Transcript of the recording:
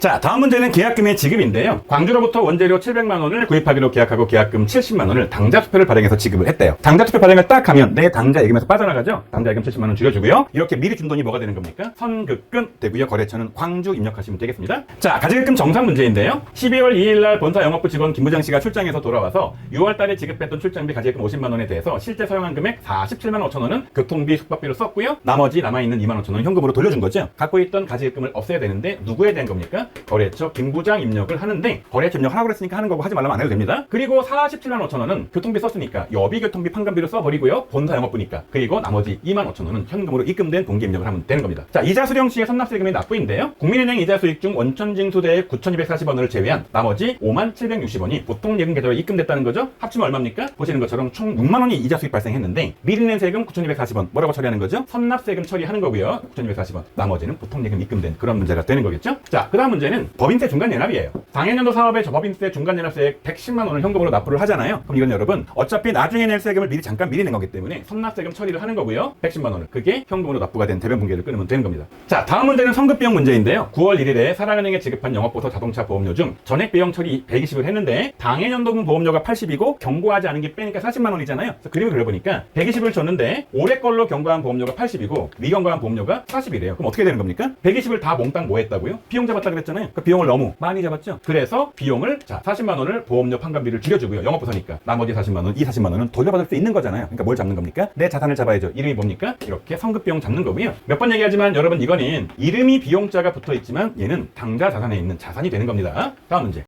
자, 다음 문제는 계약금의 지급인데요. 광주로부터 원재료 700만 원을 구입하기로 계약하고 계약금 70만 원을 당자 투표를 발행해서 지급을 했대요. 당자 투표 발행을 딱 하면 내 당자 예금에서 빠져나가죠. 당자 예금 70만 원 줄여주고요. 이렇게 미리 준 돈이 뭐가 되는 겁니까? 선급금 되고요. 거래처는 광주 입력하시면 되겠습니다. 자, 가지급금 정산 문제인데요. 12월 2일 날 본사 영업부 직원 김부장 씨가 출장에서 돌아와서 6월 달에 지급했던 출장비 가지급금 50만 원에 대해서 실제 사용한 금액 47만 5천 원은 교통비, 숙박비로 썼고요. 나머지 남아있는 2만 5천 원 현금으로 돌려준 거죠. 갖고 있던 가지급금을 없애야 되는데 누구에 대한 겁니까? 거래처 김부장 입력을 하는데 거래처 입력하라고 그랬으니까 하는 거고 하지 말라면 안 해도 됩니다. 그리고 47만 5천 원은 교통비 썼으니까 여비 교통비 판관비로 써버리고요. 본사 영업부니까. 그리고 나머지 2만 5천 원은 현금으로 입금된 동기 입력을 하면 되는 겁니다. 자, 이자 수령 시의 선납세금의 납부인데요. 국민은행 이자 수익 중 원천징수대액 9,240원을 제외한 나머지 5만 760원이 보통 예금 계좌로 입금됐다는 거죠. 합치면 얼마입니까? 보시는 것처럼 총 6만 원이 이자 수익 발생했는데 미리 낸 세금 9,240원 뭐라고 처리하는 거죠? 선납세금 처리하는 거고요. 9,240원. 나머지는 보통 예금 입금된 그런 문제가 되는 거겠죠? 자, 그 다음 문제는 법인세 중간 연합이에요. 당해년도 사업에 저 법인세 중간연합세액 110만 원을 현금으로 납부를 하잖아요. 그럼 이건 여러분 어차피 나중에 낼 세금을 미리 잠깐 미리 낸 거기 때문에 선납세금 처리를 하는 거고요. 110만 원을 그게 현금으로 납부가 된 대변 분계를 끊으면 되는 겁니다. 자, 다음 문제는 성급 비용 문제인데요. 9월 1일에 사랑은행에 지급한 영업보서 자동차 보험료 중 전액 비용 처리 120을 했는데 당해년도분 보험료가 80이고 경고하지 않은 게 빼니까 40만 원이잖아요. 그래서 그림을 그려보니까 120을 줬는데 올해 걸로 경고한 보험료가 80이고 미경고한 보험료가 40이래요. 그럼 어떻게 되는 겁니까? 120을 다 몽땅 뭐 했다고요? 비용 잡았다 그랬잖아요. 그 비용을 너무 많이 잡았죠. 그래서 비용을 자 40만 원을 보험료 판관비를 줄여주고요. 영업부서니까 나머지 40만 원, 이 40만 원은 돌려받을 수 있는 거잖아요. 그러니까 뭘 잡는 겁니까? 내 자산을 잡아야죠. 이름이 뭡니까? 이렇게 성급 비용 잡는 거고요. 몇 번 얘기하지만 여러분 이거는 이름이 비용자가 붙어 있지만 얘는 당자 자산에 있는 자산이 되는 겁니다. 다음 문제.